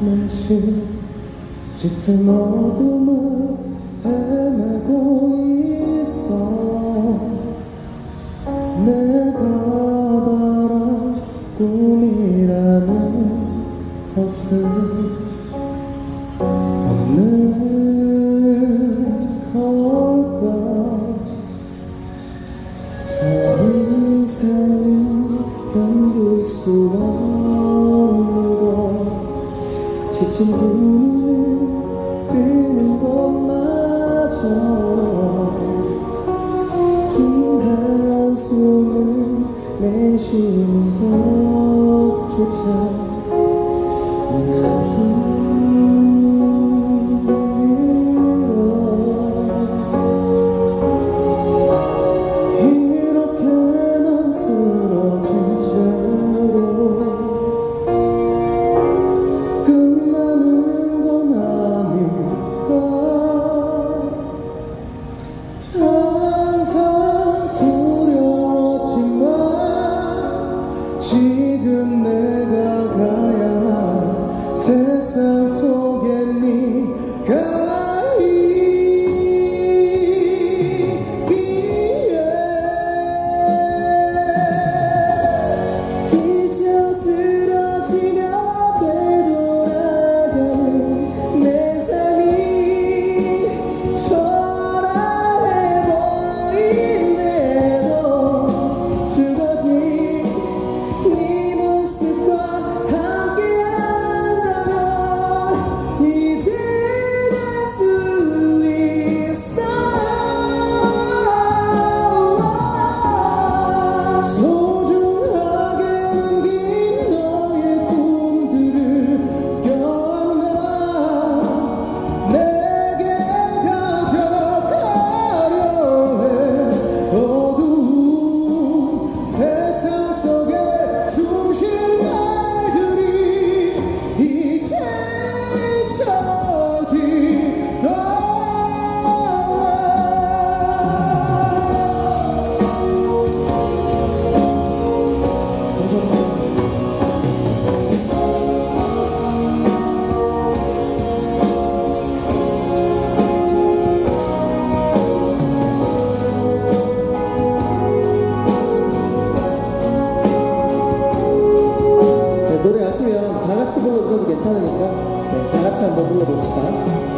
하는지 짙은 어둠을 헤매고 있어. 내가 바란 꿈이라는 것은 없는 걸까? 수 없는 것 눈을 뜨는 것마저 긴 한숨을 내쉬는 것조차 같이 불러주셔도 괜찮으니까 네, 다 같이 한번 불러봅시다.